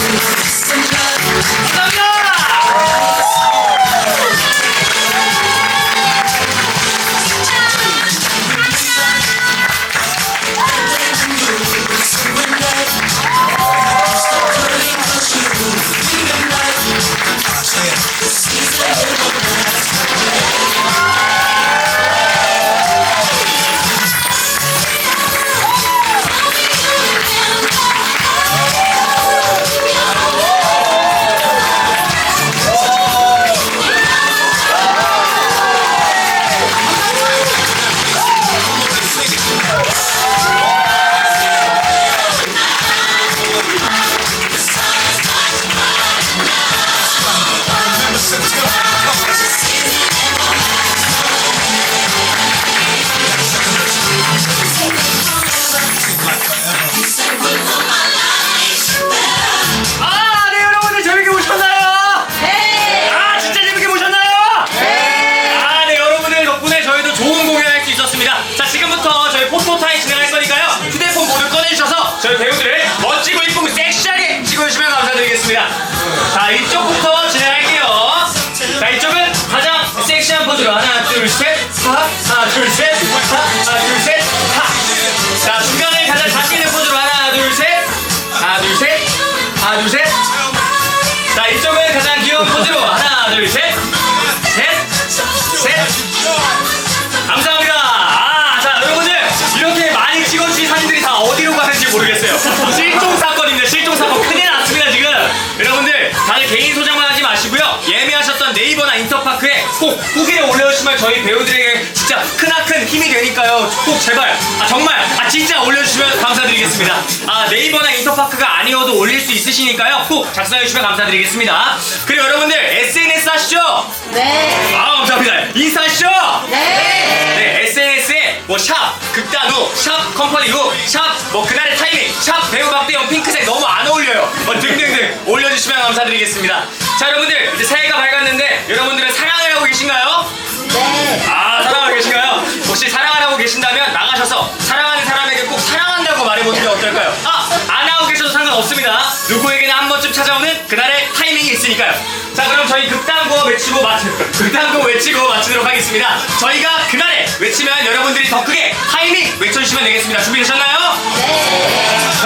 아, 저희 배우들을 멋지고 이쁘고 섹시하게 찍어주시면 감사드리겠습니다. 자, 이쪽부터 진행할게요. 자, 이쪽은 가장 섹시한 포즈로 하나, 둘, 셋, 하, 하나, 둘, 셋, 하, 하나, 둘, 셋, 하. 자, 모르겠어요. 실종 사건입니다. 실종 사건 큰일 났습니다 지금. 여러분들 다들 개인 소장만 하지 마시고요. 예매하셨던 네이버나 인터파크에 꼭 후기를 올려주시면 저희 배우들에게 진짜 크나큰 힘이 되니까요. 꼭 제발, 아 정말, 아 진짜 올려주시면 감사드리겠습니다. 아 네이버나 인터파크가 아니어도 올릴 수 있으시니까요. 꼭 작성해주시면 감사드리겠습니다. 그리고 여러분들 SNS 하시죠? 네. 아 감사합니다. 인스타 하시죠? 극단후, 샵, 컴퍼니후, 샵, 뭐 그날의 타이밍, 샵, 배우 박대영 핑크색 너무 안 어울려요. 뭐 등등등 올려주시면 감사드리겠습니다. 자, 여러분들 이제 새해가 밝았는데 여러분들은 사랑을 하고 계신가요? 네. 아, 사랑하고 계신가요? 혹시 사랑을 하고 계신다면 나가셔서 사랑하는 사람에게 꼭 사랑한다고 말해보시면 어떨까요? 아, 안 하고 계셔도 상관없습니다. 누구에게나 한 번쯤 찾아오는 그날의 타이밍이 있으니까요. 자, 그럼 저희 극단구 외치고 마치, 극단구 외치고 마치도록 하겠습니다. 저희가 그날에 외치면 여러분들이 더 크게 타이밍 외쳐주시면 되겠습니다. 준비되셨나요? 네.